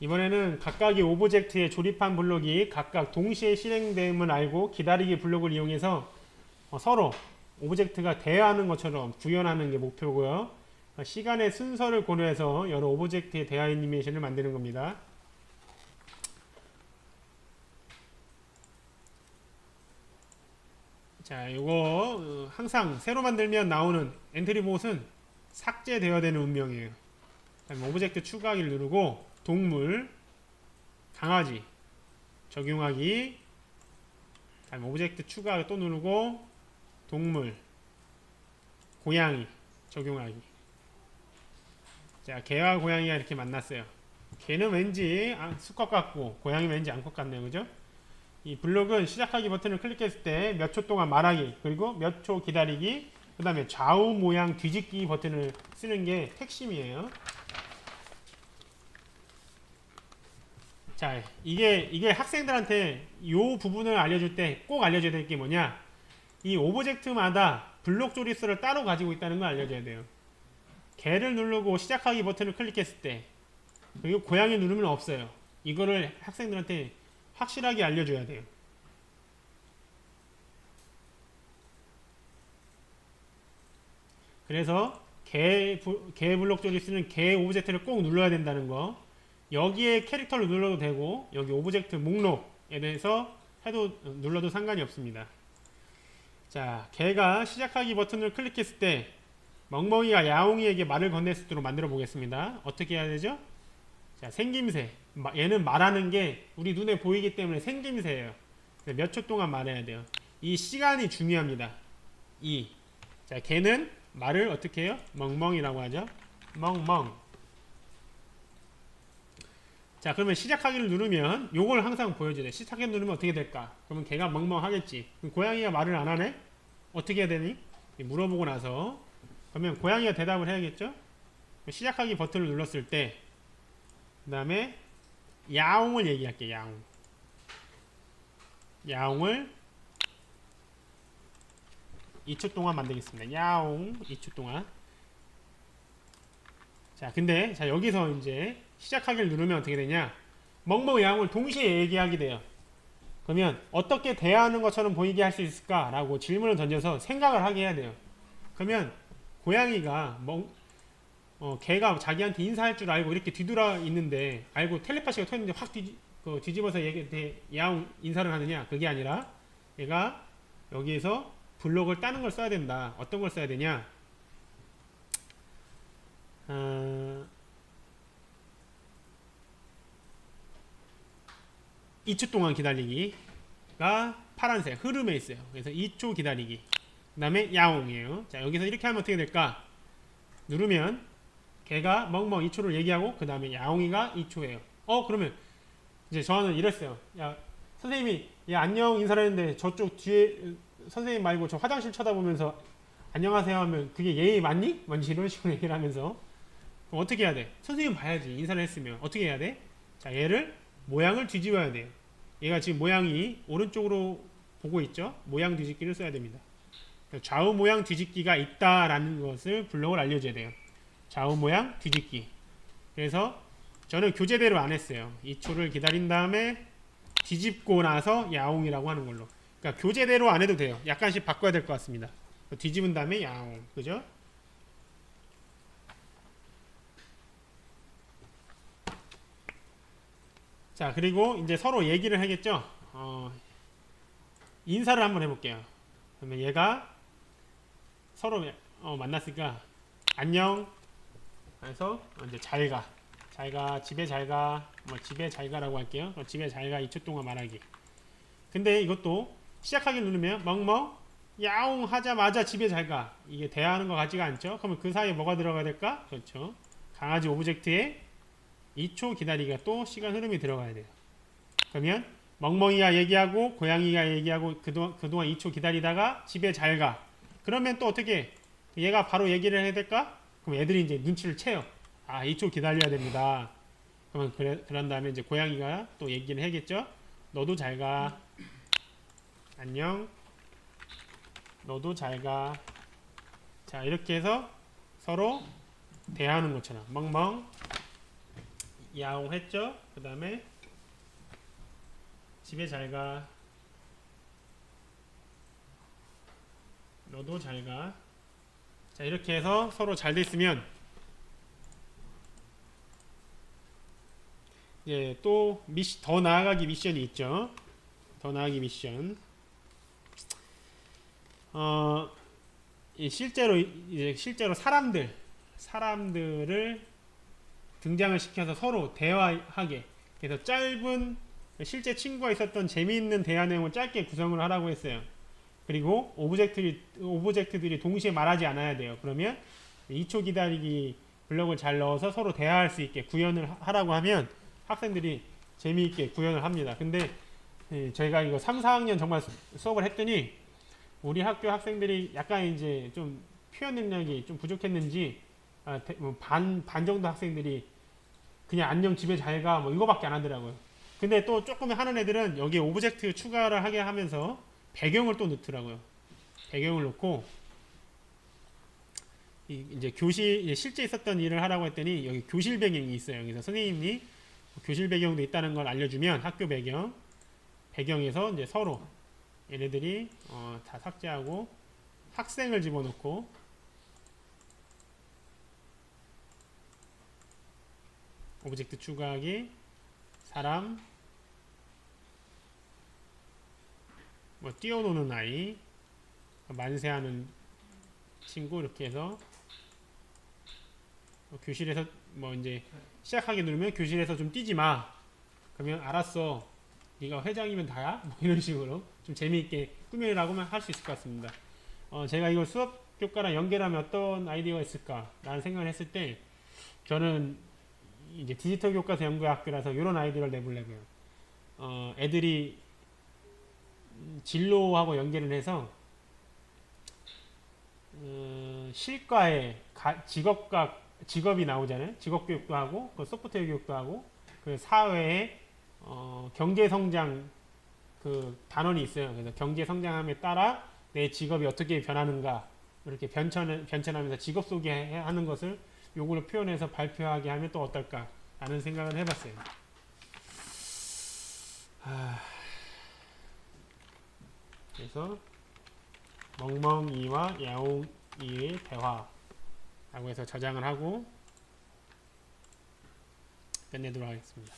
이번에는 각각의 오브젝트에 조립한 블록이 각각 동시에 실행됨을 알고 기다리기 블록을 이용해서 어, 서로 오브젝트가 대화하는 것처럼 구현하는 게 목표고요. 어, 시간의 순서를 고려해서 여러 오브젝트의 대화 애니메이션을 만드는 겁니다. 자, 이거 어, 항상 새로 만들면 나오는 엔트리 보옷은 삭제되어야 되는 운명이에요. 오브젝트 추가하기를 누르고 동물, 강아지 적용하기. 다음에 오브젝트 추가 또 누르고 동물, 고양이 적용하기. 자 개와 고양이가 이렇게 만났어요. 개는 왠지 아, 수컷 같고 고양이 왠지 암컷 같네요. 그죠? 이 블록은 시작하기 버튼을 클릭했을 때 몇 초 동안 말하기 그리고 몇 초 기다리기 그 다음에 좌우 모양 뒤집기 버튼을 쓰는 게 핵심이에요 자, 이게 이게 학생들한테 이 부분을 알려줄 때 꼭 알려줘야 될 게 뭐냐? 이 오브젝트마다 블록 조립수를 따로 가지고 있다는 걸 알려줘야 돼요. 개를 누르고 시작하기 버튼을 클릭했을 때 그리고 고양이 누르면 없어요. 이거를 학생들한테 확실하게 알려줘야 돼요. 그래서 개, 부- 개 블록 조립수는 개 오브젝트를 꼭 눌러야 된다는 거. 여기에 캐릭터를 눌러도 되고 여기 오브젝트 목록에 대해서 해도 눌러도 상관이 없습니다. 자, 개가 시작하기 버튼을 클릭했을 때 멍멍이가 야옹이에게 말을 건넬 수 있도록 만들어 보겠습니다. 어떻게 해야 되죠? 자, 생김새. 마- 얘는 말하는 게 우리 눈에 보이기 때문에 생김새예요. 몇 초 동안 말해야 돼요. 이 시간이 중요합니다. 이. 자, 개는 말을 어떻게 해요? 멍멍이라고 하죠. 멍멍. 자 그러면 시작하기를 누르면 요걸 항상 돼 시작하기 누르면 어떻게 될까? 그러면 걔가 멍멍하겠지. 고양이가 말을 안 하네? 어떻게 해야 되니? 물어보고 나서. 그러면 고양이가 대답을 해야겠죠? 시작하기 버튼을 눌렀을 때 그 다음에 야옹을 얘기할게 야옹. 야옹을 2초 동안 만들겠습니다. 야옹 2초 동안. 자 근데 자 여기서 이제 시작하기를 누르면 어떻게 되냐? 멍멍 야옹을 동시에 얘기하게 돼요. 그러면 어떻게 대화하는 것처럼 보이게 할 수 있을까? 라고 질문을 던져서 생각을 하게 해야 돼요. 그러면 고양이가 멍 어, 걔가 자기한테 인사할 줄 알고 이렇게 뒤돌아 있는데 알고 텔레파시가 터있는데 확 뒤, 그 뒤집어서 대, 야옹 인사를 하느냐? 그게 아니라 얘가 여기에서 블록을 따는 걸 써야 된다. 어떤 걸 써야 되냐 2초 동안 기다리기가 파란색 흐름에 있어요. 그래서 2초 기다리기. 그 다음에 야옹이에요. 자, 여기서 이렇게 하면 어떻게 될까? 누르면 걔가 멍멍 2초를 얘기하고 그 다음에 야옹이가 2초예요. 어, 그러면 이제 저는 이랬어요. 야, 선생님이 야, 안녕 인사를 했는데 저쪽 뒤에 선생님 말고 저 화장실 쳐다보면서 안녕하세요 하면 그게 예의 맞니? 뭔지 이런 식으로 얘기를 하면서 어떻게 해야 돼? 선생님 봐야지 인사를 했으면 어떻게 해야 돼? 자 얘를 모양을 뒤집어야 돼요. 얘가 지금 모양이 오른쪽으로 보고 있죠? 모양 뒤집기를 써야 됩니다. 그래서 좌우 모양 뒤집기가 있다라는 것을 블록을 알려줘야 돼요. 좌우 모양 뒤집기. 그래서 저는 교재대로 안 했어요. 2초를 기다린 다음에 뒤집고 나서 야옹이라고 하는 걸로. 그러니까 교재대로 안 해도 돼요. 약간씩 바꿔야 될 것 같습니다. 뒤집은 다음에 야옹. 그죠? 자 그리고 이제 서로 얘기를 하겠죠? 어, 인사를 한번 해볼게요. 그러면 얘가 서로 어, 만났으니까 안녕. 그래서 이제 잘가. 잘가. 집에 잘가. 뭐 집에 잘가라고 할게요. 어, 집에 잘가. 2초 동안 말하기. 근데 이것도 시작하기 누르면 멍멍 야옹 하자마자 집에 잘가. 이게 대화하는 것 같지가 않죠? 그러면 그 사이에 뭐가 들어가야 될까? 그렇죠. 강아지 오브젝트에 2초 기다리기가 또 시간 흐름이 들어가야 돼요. 그러면 멍멍이가 얘기하고 고양이가 얘기하고 그동안, 그동안 2초 기다리다가 집에 잘 가. 그러면 또 어떻게 얘가 바로 얘기를 해야 될까? 그럼 애들이 이제 눈치를 채요. 아 2초 기다려야 됩니다. 그러면 그래, 그런 다음에 이제 고양이가 또 얘기를 해겠죠. 너도 잘 가. 안녕. 너도 잘 가. 자 이렇게 해서 서로 대하는 것처럼 멍멍 야옹 했죠? 그 다음에 집에 잘 가. 너도 잘 가. 자, 이렇게 해서 서로 잘 됐으면 이제 또 미시, 더 나아가기 미션이 있죠. 더 나아가기 미션. 어, 이 실제로 이제 실제로 사람들 사람들을 등장을 시켜서 서로 대화하게 그래서 짧은 실제 친구가 있었던 재미있는 대화 내용을 짧게 구성을 하라고 했어요. 그리고 오브젝트들이 오브젝트들이 동시에 말하지 않아야 돼요. 그러면 2초 기다리기 블럭을 잘 넣어서 서로 대화할 수 있게 구현을 하- 하라고 하면 학생들이 재미있게 구현을 합니다. 근데 예, 저희가 이거 3, 4학년 정말 수- 수업을 했더니 우리 학교 학생들이 약간 이제 좀 표현 능력이 좀 부족했는지 아, 대- 뭐 반, 반 정도 학생들이 그냥 안녕 집에 잘 가 뭐 이거밖에 안 하더라고요. 근데 또 조금 하는 애들은 여기 오브젝트 추가를 하게 하면서 배경을 또 넣더라고요. 배경을 넣고 이- 이제 교실 실제 있었던 일을 하라고 했더니 여기 교실 배경이 있어요. 그래서 선생님이 교실 배경도 있다는 걸 알려주면 학교 배경 배경에서 이제 서로 얘네들이 어, 다 삭제하고 학생을 집어넣고 오브젝트 추가하기. 사람. 뭐 뛰어노는 아이. 만세하는 친구 이렇게 해서. 어, 교실에서 뭐 이제 시작하기 누르면 교실에서 좀 뛰지 마. 그러면 알았어. 네가 회장이면 다야. 뭐 이런 식으로 좀 재미있게 꾸며라고만 할 수 있을 것 같습니다. 어, 제가 이걸 수업 교과랑 연결하면 어떤 아이디어가 있을까 라는 생각을 했을 때 저는 이제 디지털 교과서 연구학교라서 이런 아이디어를 내보려고요. 어, 애들이 음, 진로하고 연계를 해서 어, 실과에 가- 직업과 직업이 나오잖아요. 직업 교육도 하고 그 소프트웨어 교육도 하고 그 사회에 어, 경제 성장 그 단원이 있어요. 그래서 경제 성장함에 따라 내 직업이 어떻게 변하는가 이렇게 변천 변천하면서 직업 소개하는 것을 요거를 표현해서 발표하게 하면 또 어떨까 라는 생각을 해봤어요. 하... 그래서 멍멍이와 야옹이의 대화라고 해서 저장을 하고 끝내도록 하겠습니다.